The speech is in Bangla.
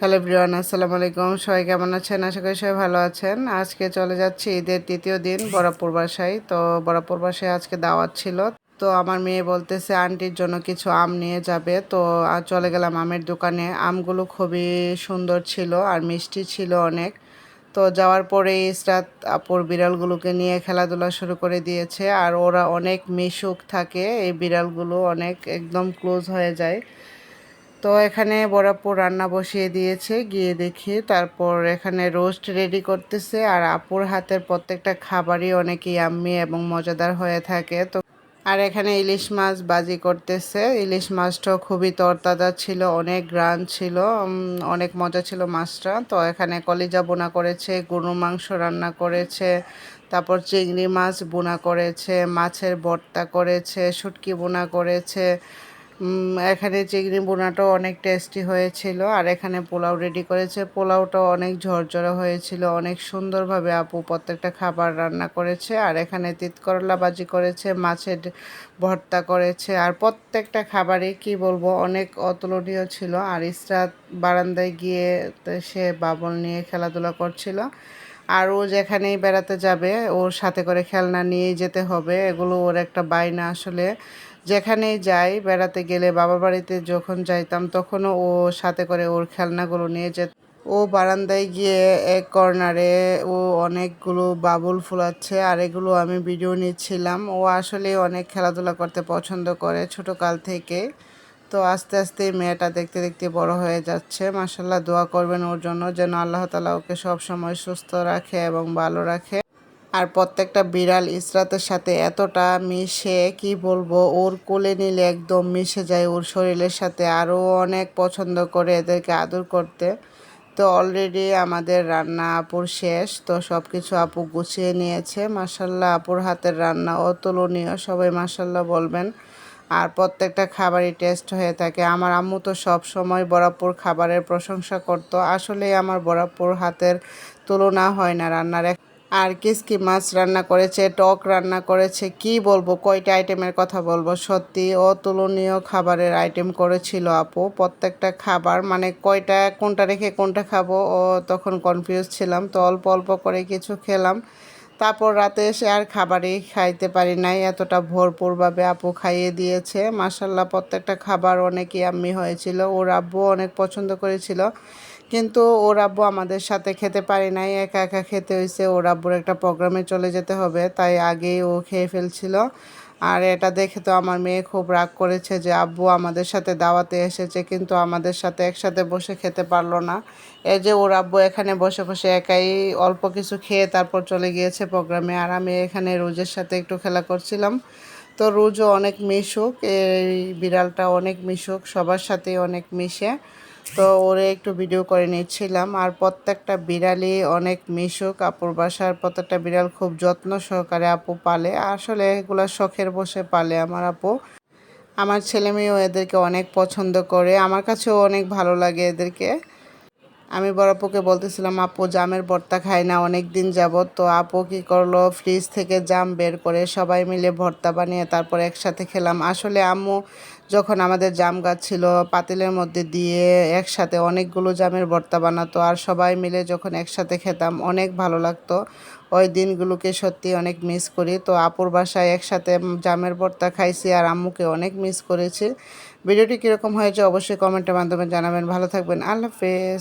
হ্যালো ব্রিয়ান আসসালামু আলাইকুম। সবাই কেমন আছেন? আশা করি সবাই ভালো আছেন। আজকে চলে যাচ্ছি ঈদের তৃতীয় দিন বরাপুর বাসায়। তো বরাপুর বাসায় আজকে দাওয়াত ছিল। তো আমার মেয়ে বলতেছে, আন্টির জন্য কিছু আম নিয়ে যাবে। তো আর চলে গেলাম আমের দোকানে। আমগুলো খুবই সুন্দর ছিল আর মিষ্টি ছিল অনেক। তো যাওয়ার পরে ইসরাত আপুর বিড়ালগুলোকে নিয়ে খেলাধুলা শুরু করে দিয়েছে। আর ওরা অনেক মিশুক থাকে। এই বিড়ালগুলো অনেক একদম ক্লোজ হয়ে যায়। তো এখানে বড়াপুর রান্না বসিয়ে দিয়েছে, গিয়ে দেখি। তারপর এখানে রোস্ট রেডি করতেছে আর আপুর হাতের প্রত্যেকটা খাবারই অনেক ইয়াম্মি এবং মজাদার হয়ে থাকে। তো আর এখানে ইলিশ মাছ বাজি করতেছে। ইলিশ মাছটাও খুবই তরতাজা ছিল, অনেক গ্রান ছিল অনেক মজা ছিল মাছটা। তো এখানে কলিজা বোনা করেছে গরু মাংস রান্না করেছে, তারপর চিংড়ি মাছ বোনা করেছে, মাছের ভর্তা করেছে, শুটকি বোনা করেছে এখানে চিংড়ি বোনাটাও অনেক টেস্টি হয়েছিল, আর এখানে পোলাও রেডি করেছে। পোলাওটাও অনেক ঝরঝরে হয়েছিল, অনেক সুন্দরভাবে আপু প্রত্যেকটা খাবার রান্না করেছে, আর এখানে তিত করলা বাজি করেছে, মাছের ভর্তা করেছে, আর প্রত্যেকটা খাবারই কি বলব, অনেক অতুলনীয় ছিল। আর ইসরাত বারান্দায় গিয়ে সে বাবল নিয়ে খেলাধুলা করছিল। আর ও যেখানেই বেড়াতে যাবে, ওর সাথে করে খেলনা নিয়েই যেতে হবে। এগুলো ওর একটা বাইনা আসলে। যেখানেই যাই, বেড়াতে গেলে বাবা বাড়িতে যখন যাইতাম, তখনও ও সাথে করে ওর খেলনাগুলো নিয়ে যেত। ও বারান্দায় গিয়ে এক কর্নারে ও অনেকগুলো বাবুল ফুলাচ্ছে, আর এগুলো আমি ভিডিও নিচ্ছিলাম। ও আসলে অনেক খেলাধুলা করতে পছন্দ করে ছোট কাল থেকে। তো আস্তে আস্তে এই মেয়েটা দেখতে দেখতে বড় হয়ে যাচ্ছে। মাসাল্লাহ দোয়া করবেন ওর জন্য যেন আল্লাহ তালা ওকে সবসময় সুস্থ রাখে এবং ভালো রাখে। আর প্রত্যেকটা বিড়াল ইসরাতের সাথে এতটা মিশে, কি বলব, ওর কোলে নিলে একদম মিশে যায় ওর শরীরের সাথে। আরও অনেক পছন্দ করে এদেরকে আদর করতে। তো অলরেডি আমাদের রান্না আপুর শেষ, তো সব কিছু আপু গুছিয়ে নিয়েছে। মাসাল্লাহ আপুর হাতের রান্না অতুলনীয়, সবাই মাসাল্লাহ বলবেন। আর প্রত্যেকটা খাবারই টেস্ট হয়ে থাকে। আমার আম্মু তো সব সময় বরাপুর খাবারের প্রশংসা করত। আসলে আমার বরাপুর হাতের তুলনা হয় না রান্নার। আর কিসকি মাছ রান্না করেছে, টক রান্না করেছে, কি বলব, কয়টা আইটেমের কথা বলব? সত্যি অতুলনীয় খাবারের আইটেম করেছিল আপু। প্রত্যেকটা খাবার মানে কয়টা, কোনটা রেখে কোনটা খাব, ও তখন কনফিউজ ছিলাম। তো অল্প অল্প করে কিছু খেলাম। তারপর রাতে এসে আর খাবারই খাইতে পারি নাই। এতটা ভরপুরভাবে আপু খাইয়ে দিয়েছে। মাসাল্লাহ প্রত্যেকটা খাবার অনেকই আম্মি হয়েছিল। ওর আব্বু অনেক পছন্দ করেছিল। কিন্তু ওর আব্বু আমাদের সাথে খেতে পারি নাই। একা একা খেতে হয়েছে ওর আব্বুর একটা প্রোগ্রামে চলে যেতে হবে। তাই আগেই ও খেয়ে ফেলছিল। আর এটা দেখে তো আমার মেয়ে খুব রাগ করেছে যে, আব্বু, আমাদের সাথে দাওয়াতে এসেছে, কিন্তু আমাদের সাথে একসাথে বসে খেতে পারল না। এই যে ওর আব্বু এখানে বসে বসে একাই অল্প কিছু খেয়ে তারপর চলে গিয়েছে প্রোগ্রামে। আর আমি এখানে রোজের সাথে একটু খেলা করছিলাম। তো রোজও অনেক মিশুক, এই বিড়ালটা অনেক মিশুক, সবার সাথেই অনেক মিশে। তো ওরে একটু ভিডিও করে নিচ্ছিলাম। আর প্রত্যেকটা বিড়ালই অনেক মিশুক। আপুর বাসার প্রত্যেকটা বিড়াল খুব যত্ন সহকারে আপু পালে। আসলে এগুলো শখের বসে পালে আমার আপু। আমার ছেলে মেয়েও এদেরকে অনেক পছন্দ করে। আমার কাছেও অনেক ভালো লাগে এদেরকে। আমি বড় আপুকে বলতেছিলাম, আপু, জামের ভর্তা খাই না অনেক দিন যাবত। তো আপু কী করল? ফ্রিজ থেকে জাম বের করে সবাই মিলে ভর্তা বানিয়ে তারপর একসাথে খেলাম। আসলে আম্মু যখন আমাদের জাম গাছ ছিল, পাতিলের মধ্যে দিয়ে একসাথে অনেকগুলো জামের ভর্তা বানাতো আর সবাই মিলে যখন একসাথে খেতাম, অনেক ভালো লাগতো। ওই দিনগুলোকে সত্যি অনেক মিস করি। তো আপুর বাসায় একসাথে জামের ভর্তা খাইছি আর আম্মুকে অনেক মিস করেছি। ভিডিওটি কীরকম হয়েছে অবশ্যই কমেন্টের মাধ্যমে জানাবেন। ভালো থাকবেন। আল্লাহ হাফেজ।